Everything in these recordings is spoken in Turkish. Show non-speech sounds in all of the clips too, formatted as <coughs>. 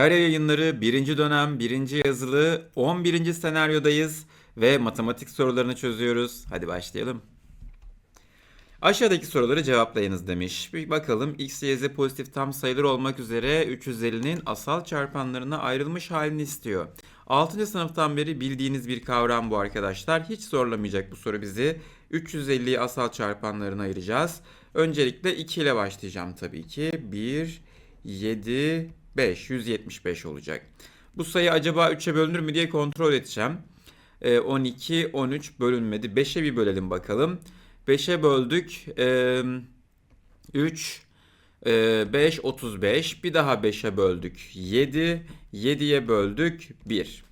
Kare yayınları 1. dönem 1. yazılı 11. senaryodayız ve matematik sorularını çözüyoruz. Hadi başlayalım. Aşağıdaki soruları cevaplayınız demiş. Bir bakalım x, y, z pozitif tam sayılar olmak üzere 350'nin asal çarpanlarına ayrılmış halini istiyor. 6. sınıftan beri bildiğiniz bir kavram bu arkadaşlar. Hiç zorlamayacak bu soru bizi. 350'yi asal çarpanlarına ayıracağız. Öncelikle 2 ile başlayacağım tabii ki. 1, 7, 5, 175 olacak. Bu sayı acaba 3'e bölünür mü diye kontrol edeceğim. Ee, 12, 13 bölünmedi. 5'e bir bölelim bakalım. 5'e böldük. Ee, 3, e, 5, 35. Bir daha 5'e böldük. 7, 7'ye böldük. 1.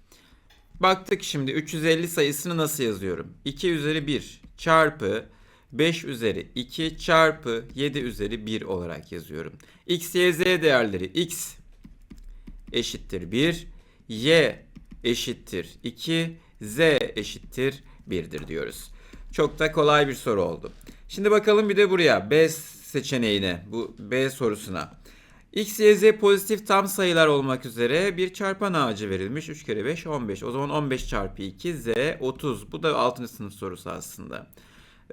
Baktık şimdi 350 sayısını nasıl yazıyorum? 2 üzeri 1 çarpı 5 üzeri 2 çarpı 7 üzeri 1 olarak yazıyorum. X, Y, Z değerleri X eşittir 1, Y eşittir 2, Z eşittir 1'dir diyoruz. Çok da kolay bir soru oldu. Şimdi bakalım bir de buraya B seçeneğine, bu B sorusuna. X, Y, Z pozitif tam sayılar olmak üzere bir çarpan ağacı verilmiş. 3 kere 5, 15. O zaman 15 çarpı 2, Z 30. Bu da 6. sınıf sorusu aslında.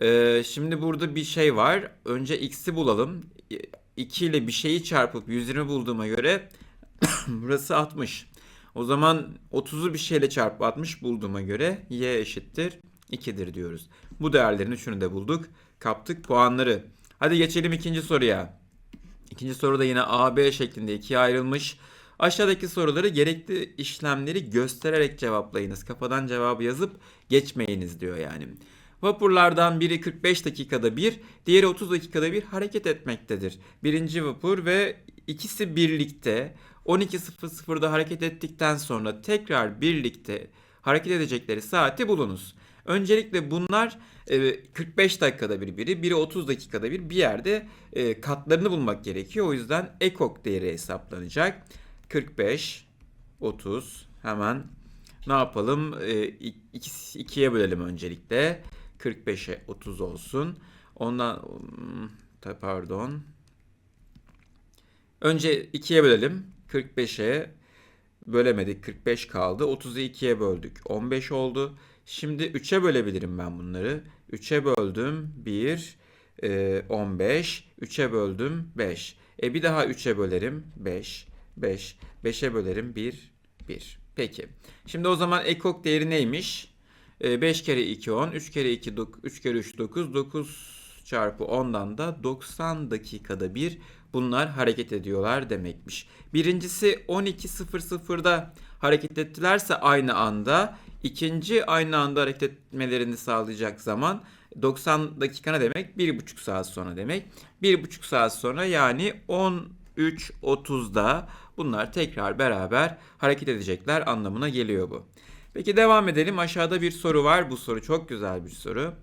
Ee, şimdi burada bir şey var. Önce X'i bulalım. 2 ile bir şeyi çarpıp 120 bulduğuma göre <coughs> burası 60. O zaman 30'u bir şeyle çarpıp 60 bulduğuma göre Y eşittir 2'dir diyoruz. Bu değerlerin üçünü de bulduk. Kaptık puanları. Hadi geçelim ikinci soruya. İkinci soruda yine A, B şeklinde ikiye ayrılmış. Aşağıdaki soruları gerekli işlemleri göstererek cevaplayınız. Kafadan cevabı yazıp geçmeyiniz diyor yani. Vapurlardan biri 45 dakikada bir, diğeri 30 dakikada bir hareket etmektedir. Birinci vapur ve ikisi birlikte 12.00'da hareket ettikten sonra tekrar birlikte hareket edecekleri saati bulunuz. Öncelikle bunlar e, 45 dakikada bir biri, biri 30 dakikada bir bir yerde e, katlarını bulmak gerekiyor. O yüzden ekok değeri hesaplanacak. 45, 30 hemen ne yapalım? E, iki, ikiye bölelim öncelikle. 45'e 30 olsun. Ondan hmm, pardon. Önce 2'ye bölelim. 45'e bölemedik. 45 kaldı. 30'u 2'ye böldük. 15 oldu. Şimdi 3'e bölebilirim ben bunları. 3'e böldüm 1, e, 15. 3'e böldüm 5. E bir daha 3'e bölerim 5, 5. 5'e bölerim 1, 1. Peki. Şimdi o zaman ekok değeri neymiş? E, 5 kere 2 10, 3 kere 2 3 kere 3 9, 9 çarpı 10'dan da 90 dakikada bir bunlar hareket ediyorlar demekmiş. Birincisi 12.00'da hareket ettilerse aynı anda ikinci aynı anda hareket etmelerini sağlayacak zaman 90 dakika ne demek? 1,5 saat sonra demek. 1,5 saat sonra yani 13.30'da bunlar tekrar beraber hareket edecekler anlamına geliyor bu. Peki devam edelim. Aşağıda bir soru var. Bu soru çok güzel bir soru.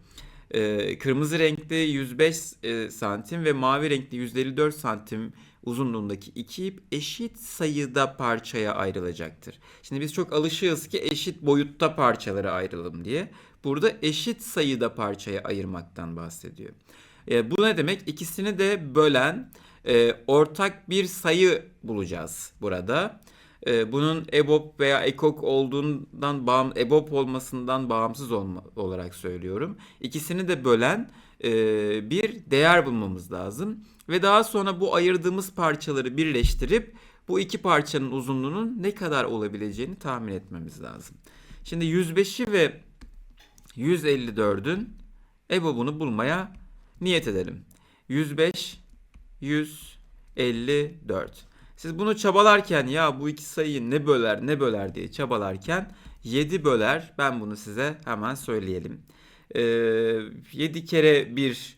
Ee, kırmızı renkli 105 e, santim ve mavi renkli 154 santim uzunluğundaki iki ip eşit sayıda parçaya ayrılacaktır. Şimdi biz çok alışığız ki eşit boyutta parçalara ayrılalım diye. Burada eşit sayıda parçaya ayırmaktan bahsediyor. E, bu ne demek? İkisini de bölen e, ortak bir sayı bulacağız burada. E, bunun EBOB veya EKOK olduğundan bağım, EBOB olmasından bağımsız olma, olarak söylüyorum. İkisini de bölen e, bir değer bulmamız lazım. Ve daha sonra bu ayırdığımız parçaları birleştirip bu iki parçanın uzunluğunun ne kadar olabileceğini tahmin etmemiz lazım. Şimdi 105'i ve 154'ün EBOB'unu bulmaya niyet edelim. 105, 154. Siz bunu çabalarken ya bu iki sayıyı ne böler ne böler diye çabalarken 7 böler. Ben bunu size hemen söyleyelim. Ee, 7 kere 1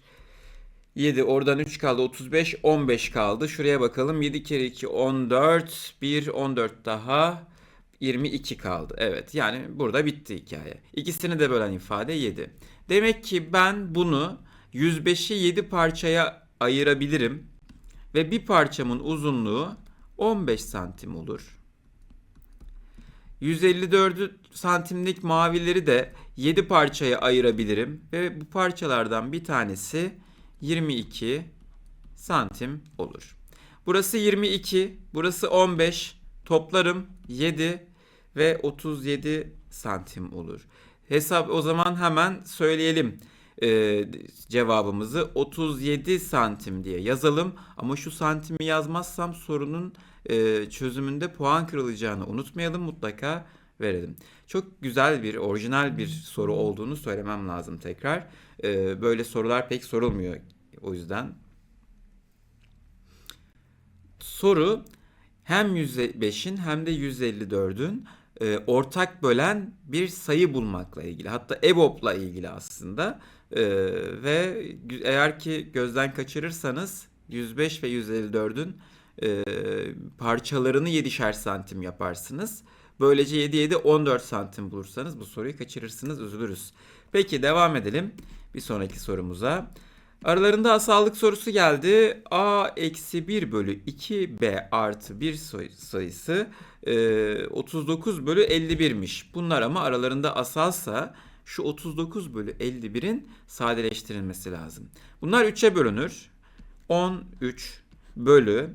7 oradan 3 kaldı 35 15 kaldı. Şuraya bakalım 7 kere 2 14 1 14 daha 22 kaldı. Evet yani burada bitti hikaye. İkisini de bölen ifade 7. Demek ki ben bunu 105'i 7 parçaya ayırabilirim. Ve bir parçamın uzunluğu 15 santim olur. 154 santimlik mavileri de 7 parçaya ayırabilirim ve bu parçalardan bir tanesi 22 santim olur. Burası 22, burası 15, Toplarım 7 ve 37 santim olur. Hesap o zaman hemen söyleyelim e, cevabımızı 37 santim diye yazalım. Ama şu santimi yazmazsam sorunun e, çözümünde puan kırılacağını unutmayalım mutlaka verelim. Çok güzel bir orijinal bir soru olduğunu söylemem lazım tekrar. E, böyle sorular pek sorulmuyor o yüzden. Soru hem 105'in hem de 154'ün e, ortak bölen bir sayı bulmakla ilgili. Hatta EBOB'la ilgili aslında. E, ve eğer ki gözden kaçırırsanız 105 ve 154'ün e, parçalarını 7'şer santim yaparsınız. Böylece 7 7 14 santim bulursanız bu soruyu kaçırırsınız üzülürüz. Peki devam edelim bir sonraki sorumuza. Aralarında asallık sorusu geldi. A eksi 1 bölü 2B artı 1 sayısı e, 39 bölü 51'miş. Bunlar ama aralarında asalsa şu 39 bölü 51'in sadeleştirilmesi lazım. Bunlar 3'e bölünür. 13 bölü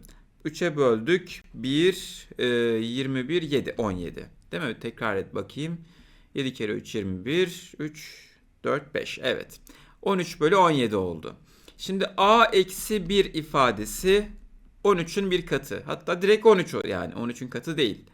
3'e böldük. 1, e, 21, 7, 17. Değil mi? Tekrar et bakayım. 7 kere 3, 21, 3, 4, 5. Evet. 13 bölü 17 oldu. Şimdi a eksi 1 ifadesi 13'ün bir katı. Hatta direkt 13 yani 13'ün katı değil.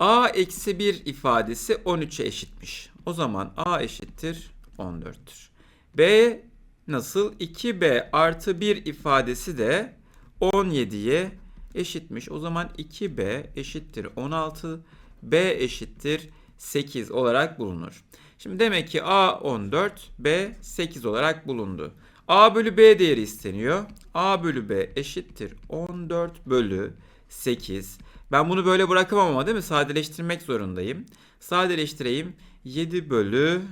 A eksi 1 ifadesi 13'e eşitmiş. O zaman a eşittir 14'tür. b nasıl? 2b artı 1 ifadesi de 17'ye eşitmiş. O zaman 2b eşittir 16, b eşittir 8 olarak bulunur. Şimdi demek ki A 14, B 8 olarak bulundu. A bölü B değeri isteniyor. A bölü B eşittir 14 bölü 8. Ben bunu böyle bırakamam ama değil mi? Sadeleştirmek zorundayım. Sadeleştireyim. 7 bölü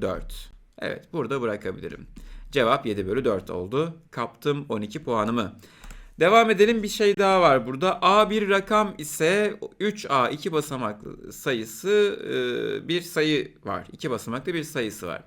4. Evet burada bırakabilirim. Cevap 7 bölü 4 oldu. Kaptım 12 puanımı. Devam edelim bir şey daha var burada. A bir rakam ise 3A iki basamaklı sayısı e, bir sayı var. İki basamaklı bir sayısı var.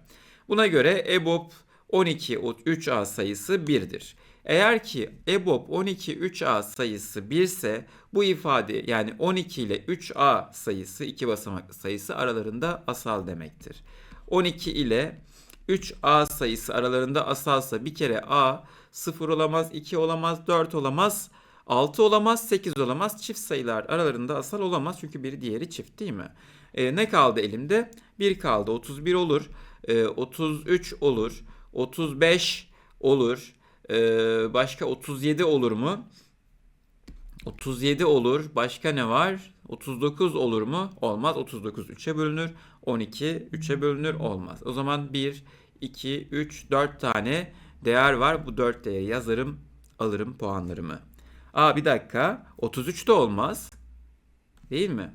Buna göre EBOB 12 3A sayısı 1'dir. Eğer ki EBOB 12 3A sayısı 1 ise bu ifade yani 12 ile 3A sayısı iki basamaklı sayısı aralarında asal demektir. 12 ile 3A sayısı aralarında asalsa bir kere A 0 olamaz, 2 olamaz, 4 olamaz, 6 olamaz, 8 olamaz. Çift sayılar aralarında asal olamaz çünkü biri diğeri çift değil mi? E, ne kaldı elimde? 1 kaldı. 31 olur, e, 33 olur, 35 olur, e, başka 37 olur mu? 37 olur. Başka ne var? 39 olur mu? Olmaz. 39 3'e bölünür. 12 3'e bölünür. Olmaz. O zaman 1, 2, 3, 4 tane değer var. Bu 4 değeri yazarım. Alırım puanlarımı. Aa bir dakika. 33 de olmaz. Değil mi?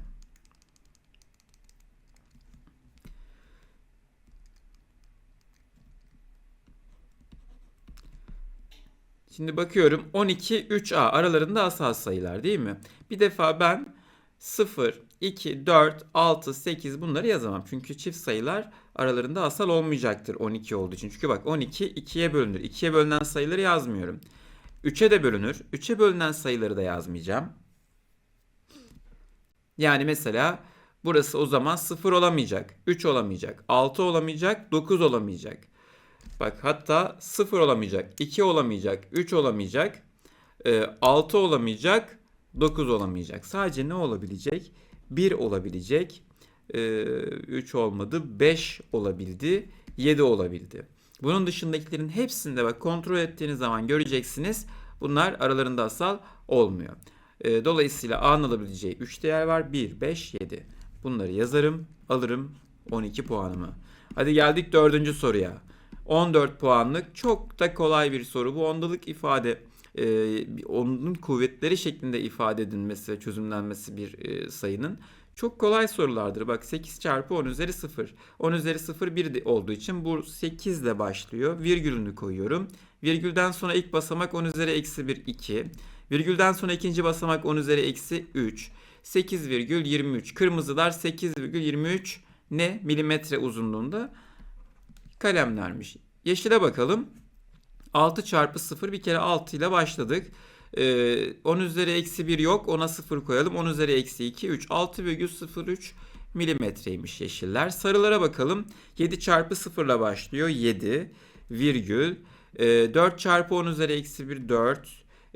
Şimdi bakıyorum 12, 3A aralarında asal sayılar değil mi? Bir defa ben 0, 2, 4, 6, 8 bunları yazamam. Çünkü çift sayılar aralarında asal olmayacaktır 12 olduğu için. Çünkü bak 12 2'ye bölünür. 2'ye bölünen sayıları yazmıyorum. 3'e de bölünür. 3'e bölünen sayıları da yazmayacağım. Yani mesela burası o zaman 0 olamayacak, 3 olamayacak, 6 olamayacak, 9 olamayacak. Bak hatta 0 olamayacak, 2 olamayacak, 3 olamayacak, 6 olamayacak, 9 olamayacak. Sadece ne olabilecek? 1 olabilecek. 3 olmadı. 5 olabildi. 7 olabildi. Bunun dışındakilerin hepsinde bak kontrol ettiğiniz zaman göreceksiniz. Bunlar aralarında asal olmuyor. Dolayısıyla A'nın alabileceği 3 değer var. 1, 5, 7. Bunları yazarım. Alırım 12 puanımı. Hadi geldik dördüncü soruya. 14 puanlık çok da kolay bir soru. Bu ondalık ifade e, onun kuvvetleri şeklinde ifade edilmesi çözümlenmesi bir e, sayının çok kolay sorulardır. Bak 8 çarpı 10 üzeri 0. 10 üzeri 0 1 olduğu için bu 8 ile başlıyor. Virgülünü koyuyorum. Virgülden sonra ilk basamak 10 üzeri eksi 1 2. Virgülden sonra ikinci basamak 10 üzeri eksi 3. 8,23. Kırmızılar 8,23 ne? Milimetre uzunluğunda kalemlermiş. Yeşile bakalım. 6 çarpı 0 bir kere 6 ile başladık. Ee, 10 üzeri eksi 1 yok. Ona 0 koyalım. 10 üzeri eksi 2 3. 6,03 milimetreymiş yeşiller. Sarılara bakalım. 7 çarpı 0 ile başlıyor. 7 virgül. Ee, 4 çarpı 10 üzeri eksi 1 4.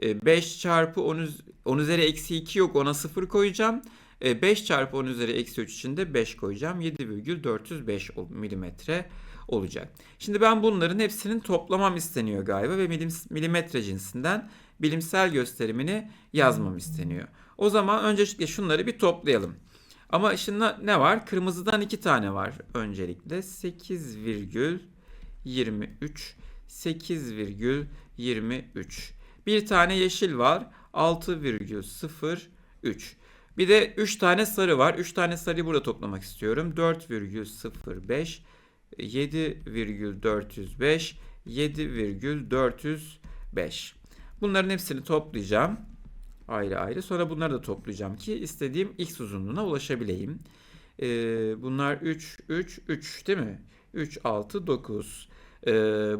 Ee, 5 çarpı 10, üz- 10 üzeri eksi 2 yok. Ona 0 koyacağım. Ee, 5 çarpı 10 üzeri eksi 3 için de 5 koyacağım. 7,405 ol- milimetre olacak. Şimdi ben bunların hepsinin toplamam isteniyor galiba ve milim, milimetre cinsinden bilimsel gösterimini yazmam isteniyor. O zaman öncelikle şunları bir toplayalım. Ama şimdi ne var? Kırmızıdan iki tane var öncelikle. 8,23 8,23 Bir tane yeşil var. 6,03 Bir de 3 tane sarı var. 3 tane sarıyı burada toplamak istiyorum. 4,05 7,405 7,405 Bunların hepsini toplayacağım ayrı ayrı. Sonra bunları da toplayacağım ki istediğim x uzunluğuna ulaşabileyim. Ee, bunlar 3, 3, 3 değil mi? 3, 6, 9. Ee,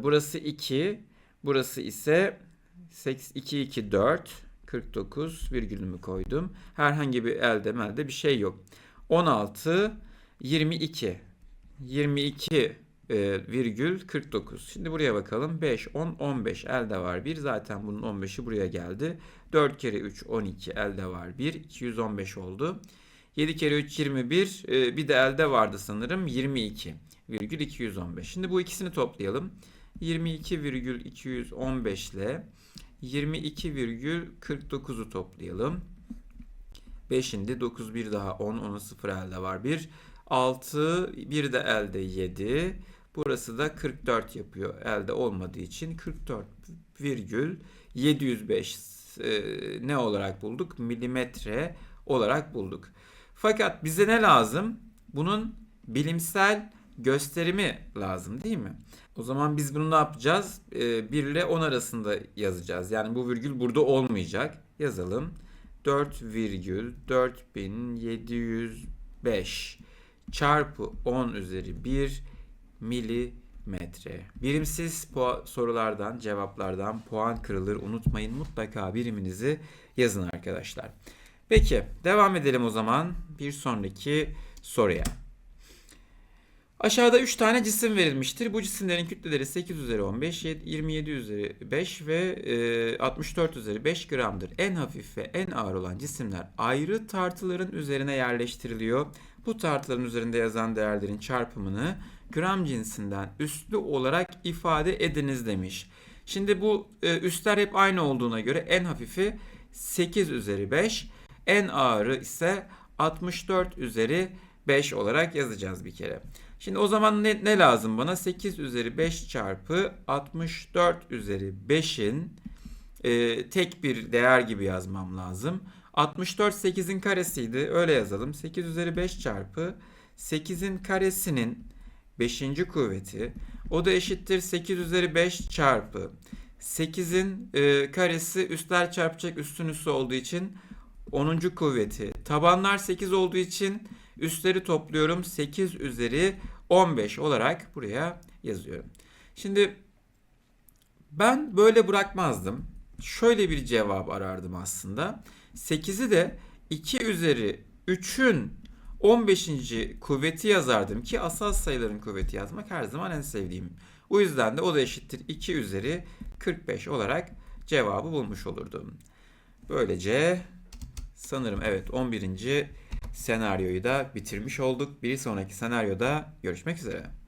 burası 2. Burası ise 8, 2, 2, 4. 49 virgülümü koydum. Herhangi bir elde melde bir şey yok. 16, 22. 22 e, virgül 49. Şimdi buraya bakalım. 5, 10, 15 elde var 1. Zaten bunun 15'i buraya geldi. 4 kere 3 12 elde var 1. 215 oldu. 7 kere 3 21. e, bir de elde vardı sanırım 22 virgül 215. Şimdi bu ikisini toplayalım. 22 virgül 215 ile 22 virgül 49'u toplayalım. 5 indi. 9 bir daha 10. 10'a 0 elde var 1. 6 bir de elde 7. Burası da 44 yapıyor elde olmadığı için 44 virgül 705 e, ne olarak bulduk? Milimetre olarak bulduk. Fakat bize ne lazım? Bunun bilimsel gösterimi lazım değil mi? O zaman biz bunu ne yapacağız? E, 1 ile 10 arasında yazacağız. Yani bu virgül burada olmayacak. Yazalım. 4 virgül 4705 çarpı 10 üzeri 1 milimetre. Birimsiz sorulardan, cevaplardan puan kırılır. Unutmayın mutlaka biriminizi yazın arkadaşlar. Peki devam edelim o zaman bir sonraki soruya. Aşağıda 3 tane cisim verilmiştir. Bu cisimlerin kütleleri 8 üzeri 15, 27 üzeri 5 ve e, 64 üzeri 5 gramdır. En hafif ve en ağır olan cisimler ayrı tartıların üzerine yerleştiriliyor. Bu tartıların üzerinde yazan değerlerin çarpımını gram cinsinden üstlü olarak ifade ediniz demiş. Şimdi bu e, üstler hep aynı olduğuna göre en hafifi 8 üzeri 5, en ağırı ise 64 üzeri 5 olarak yazacağız bir kere. Şimdi o zaman ne, ne lazım bana? 8 üzeri 5 çarpı 64 üzeri 5'in e, tek bir değer gibi yazmam lazım. 64 8'in karesiydi. Öyle yazalım. 8 üzeri 5 çarpı 8'in karesinin 5. kuvveti. O da eşittir 8 üzeri 5 çarpı 8'in e, karesi üstler çarpacak üstün üssü olduğu için 10. kuvveti. Tabanlar 8 olduğu için üstleri topluyorum. 8 üzeri 15 olarak buraya yazıyorum. Şimdi ben böyle bırakmazdım. Şöyle bir cevap arardım aslında. 8'i de 2 üzeri 3'ün 15. kuvveti yazardım ki asal sayıların kuvveti yazmak her zaman en sevdiğim. O yüzden de o da eşittir 2 üzeri 45 olarak cevabı bulmuş olurdum. Böylece sanırım evet 11. senaryoyu da bitirmiş olduk. Bir sonraki senaryoda görüşmek üzere.